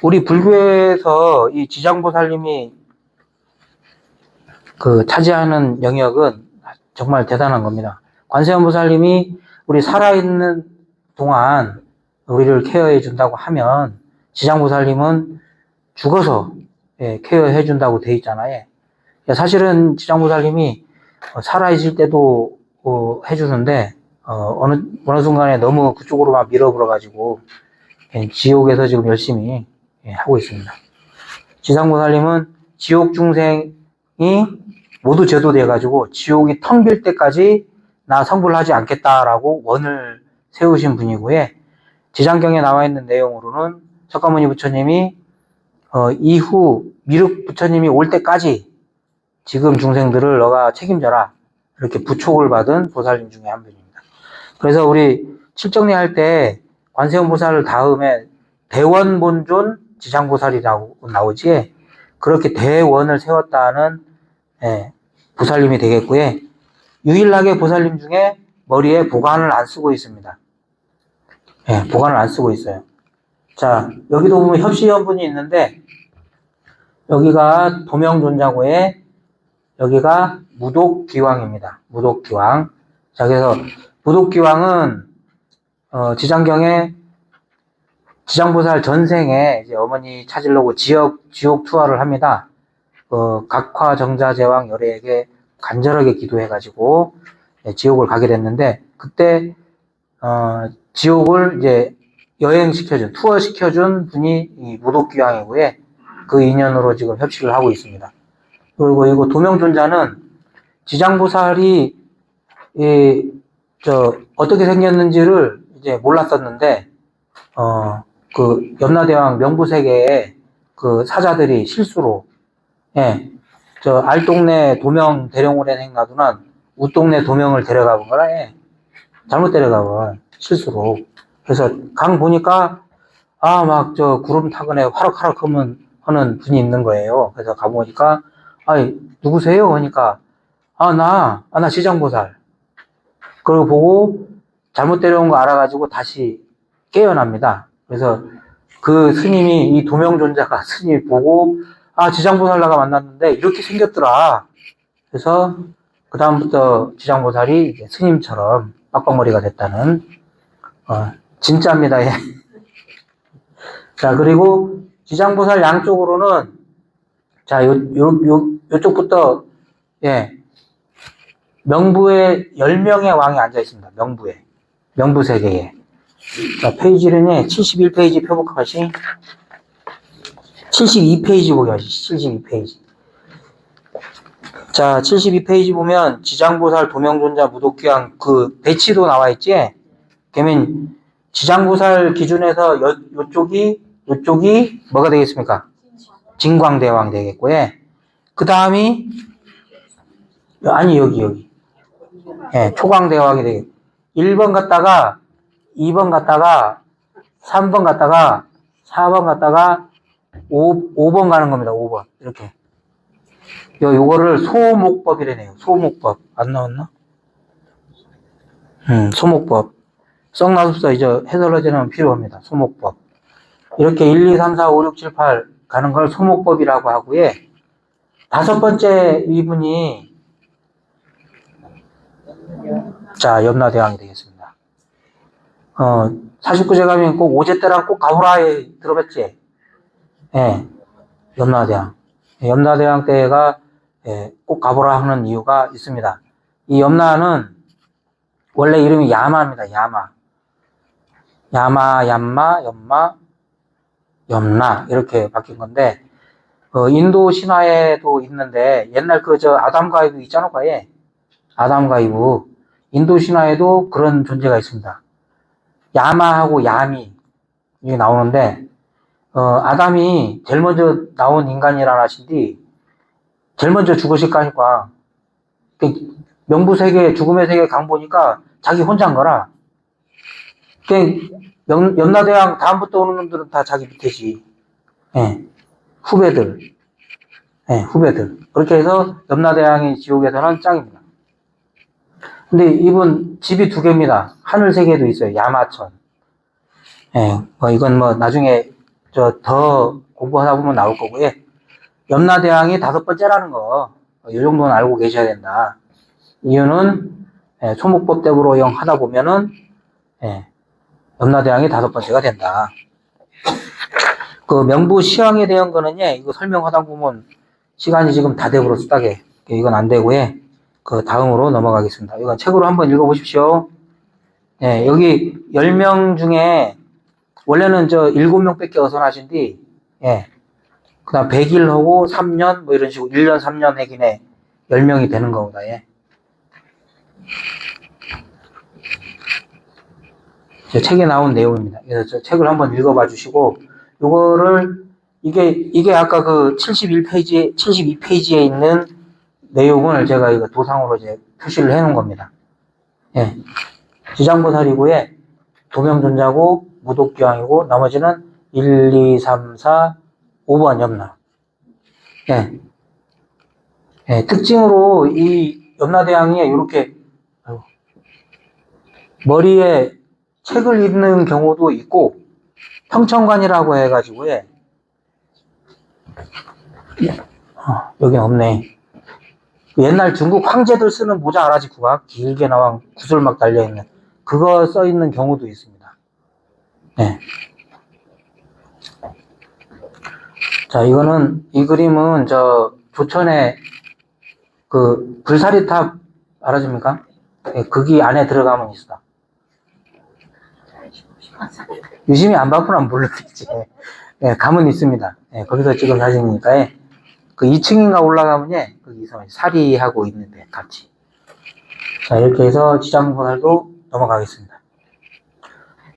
우리 불교에서 이 지장보살님이 그 차지하는 영역은 정말 대단한 겁니다. 관세음보살님이 우리 살아있는 동안 우리를 케어해 준다고 하면 지장보살님은 죽어서 예, 케어해 준다고 돼 있잖아요. 예, 사실은 지장보살님이 어, 살아있을 때도 어, 해주는데 어, 느 어느 순간에 너무 그쪽으로만 밀어버려가지고 예, 지옥에서 지금 열심히 예, 하고 있습니다. 지상보살님은 지옥 중생이 모두 제도돼가지고 지옥이 텅빌 때까지 나 성불하지 않겠다라고 원을 세우신 분이고요. 지장경에 나와 있는 내용으로는 석가모니 부처님이 어, 이후 미륵 부처님이 올 때까지 지금 중생들을 너가 책임져라 이렇게 부촉을 받은 보살님 중에 한 분입니다. 그래서 우리 칠정리 할 때 관세음 보살 다음에 대원본존 지장보살이라고 나오지 그렇게 대원을 세웠다는 예, 보살님이 되겠고요. 유일하게 보살님 중에 머리에 보관을 안 쓰고 있습니다. 예, 보관을 안 쓰고 있어요. 자, 여기도 보면 협시연분이 있는데, 여기가 도명존자고에, 여기가 무독기왕입니다. 무독기왕. 자, 그래서 무독기왕은, 어, 지장경에 지장보살 전생에 이제 어머니 찾으려고 지역, 지옥 투하를 합니다. 어, 각화 정자 제왕 열애에게 간절하게 기도해가지고 예, 지옥을 가게 됐는데 그때 어, 지옥을 이제 여행 시켜준 투어 시켜준 분이 이 무독기왕이고요. 그 인연으로 지금 협식을 하고 있습니다. 그리고 이거 도명존자는 지장보살이 이, 저 어떻게 생겼는지를 이제 몰랐었는데 어, 그 염라대왕 명부세계에 그 사자들이 실수로 예, 저 알동네 도명 대령원에 행가두는 우동네 도명을 데려가 본 거라 예. 잘못 데려가 본 실수로. 그래서 강 보니까 아 막 저 구름 타거나 화락화락 하면 하는 분이 있는 거예요. 그래서 가보니까 아이 누구세요? 하니까 아나 아, 나 시장보살. 그리고 보고 잘못 데려온 거 알아가지고 다시 깨어납니다 그래서 그 스님이 이 도명 존자가 스님이 보고 아 지장보살라가 만났는데 이렇게 생겼더라. 그래서 그 다음부터 지장보살이 이제 스님처럼 빡빡머리가 됐다는 어, 진짜입니다. 예. 자 그리고 지장보살 양쪽으로는 자 요 요 요 요쪽부터 예 명부에 10명의 왕이 앉아 있습니다. 명부에 명부 세계에 자, 페이지는 71페이지 표복하시. 72페이지 보기 하시. 72페이지. 자 72페이지 보면 지장보살 도명존자 무독귀왕 그 배치도 나와 있지? 그러면 지장보살 기준에서 요, 요쪽이 요쪽이 뭐가 되겠습니까? 진광대왕 되겠고요. 그 다음이 아니 여기 여기. 예, 초광대왕이 되겠 1번 갔다가 2번 갔다가 3번 갔다가 4번 갔다가 5, 5번 가는 겁니다. 5번. 이렇게. 요, 요거를 소목법이라네요. 소목법. 안 나왔나? 음, 소목법. 썩나섭서 이제 해설하지는 필요합니다. 소목법. 이렇게 1, 2, 3, 4, 5, 6, 7, 8 가는 걸 소목법이라고 하고요. 다섯 번째 이분이 자, 염라대왕이 되겠습니다. 어, 49제 가면 꼭 오제 때랑 꼭 가보라에 들어봤지? 예, 염라대왕. 예, 염라대왕 때가 예, 꼭 가보라 하는 이유가 있습니다. 이 염라는 원래 이름이 야마입니다. 야마. 야마, 얌마, 염마, 염라 이렇게 바뀐 건데 어, 인도 신화에도 있는데 옛날 그 저 아담과 이브 있잖아, 과에 아담과 이브 인도 신화에도 그런 존재가 있습니다. 야마하고 야미 이게 나오는데 어, 아담이 제일 먼저 나온 인간이라 하신디 제일 먼저 죽으실 거니까. 그 명부 세계 죽음의 세계 강 보니까 자기 혼자인 거라. 그 연, 연나대왕 다음부터 오는 놈들은 다 자기 밑에지. 예, 후배들. 예, 후배들. 그렇게 해서 염라대왕이 지옥에서는 짱입니다 근데 이분 집이 두 개입니다. 하늘 세 개도 있어요. 야마천. 예, 뭐 이건 뭐 나중에 저 더 공부하다 보면 나올 거고요. 염라대왕이 다섯 번째라는 거, 이 정도는 알고 계셔야 된다. 이유는 예, 소목법대부로 영 하다 보면은 예, 염라대왕이 다섯 번째가 된다. 그 명부 시황에 대한 거는요, 이거 설명하다 보면 시간이 지금 다 돼버렸어, 딱에. 이건 안 되고요. 그 다음으로 넘어가겠습니다. 이건 책으로 한번 읽어보십시오. 예, 여기 10명 중에 원래는 저 7명 밖에 어선하신디, 예. 그 다음 100일 하고 3년, 뭐 이런 식으로 1년, 3년 해기네 10명이 되는 거보다, 예. 제 책에 나온 내용입니다. 그래서 저 책을 한번 읽어봐 주시고, 요거를, 이게, 이게 아까 그 71페이지, 72페이지에 있는 내용을 제가 이거 도상으로 이제 표시를 해 놓은 겁니다. 예. 지장보살이고에 도명존자고 무독교황이고 나머지는 1, 2, 3, 4, 5번 염라. 예. 예, 특징으로 이 염라대왕이 이렇게 머리에 책을 읽는 경우도 있고 평천관이라고 해가지고 예. 어, 여긴 없네. 옛날 중국 황제들 쓰는 모자 알아지 구가 길게 나와 구슬 막 달려 있는 그거 써 있는 경우도 있습니다. 네. 자, 이거는 이 그림은 저 조천의 그 불사리탑 알아집니까? 예, 거기 안에 들어가면 있어. 유심히 안 바꾸면 모르겠지. 예, 가면 있습니다. 예, 거기서 찍은 사진이니까 예. 그 2층인가 올라가면 예, 거기서 사리하고 있는데 같이. 자, 이렇게 해서 지장보살도 넘어가겠습니다.